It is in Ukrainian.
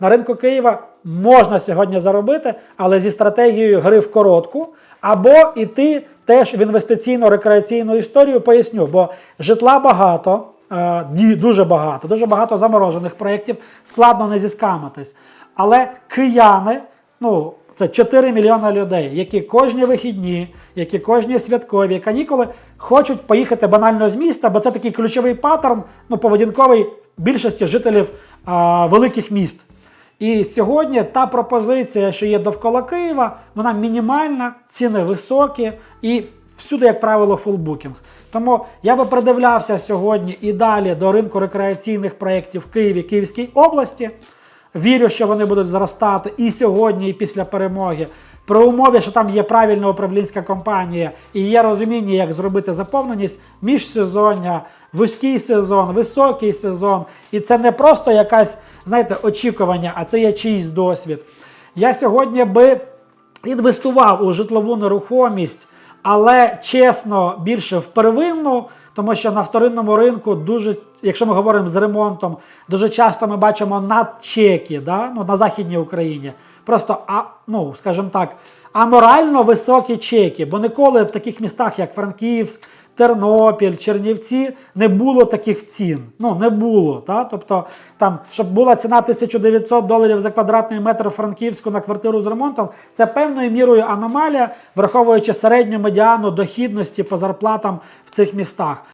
На ринку Києва можна сьогодні заробити, але зі стратегією гри в коротку, або іти теж в інвестиційно-рекреаційну історію. Поясню, бо житла багато, е, дуже багато, дуже багато заморожених проєктів, складно не зіскамитись. Але кияни, ну це 4 мільйони людей, які кожні вихідні, які кожні святкові канікули хочуть поїхати банально з міста, бо це такий ключовий паттерн, ну поведінковий більшості жителів а, великих міст. І сьогодні та пропозиція, що є довкола Києва, вона мінімальна, ціни високі і всюди, як правило, фулбукінг. Тому я би придивлявся сьогодні і далі до ринку рекреаційних проєктів в Києві, Київській області. Вірю, що вони будуть зростати і сьогодні, і після перемоги. При умові, що там є правильна управлінська компанія і є розуміння, як зробити заповненість міжсезоння, вузький сезон, високий сезон. І це не просто якась, знаєте, очікування, а це є чийсь досвід. Я сьогодні би інвестував у житлову нерухомість, але чесно, більше в первинну, тому що на вторинному ринку дуже, якщо ми говоримо з ремонтом, дуже часто ми бачимо надчеки да? ну, на Західній Україні. Просто, а, ну, скажімо так, аморально високі чеки, бо ніколи в таких містах, як Франківськ, Тернопіль, Чернівці, не було таких цін. Ну, не було. Та? Тобто, там, щоб була ціна 1900 доларів за квадратний метр Франківську на квартиру з ремонтом, це певною мірою аномалія, враховуючи середню медіану дохідності по зарплатам в цих містах.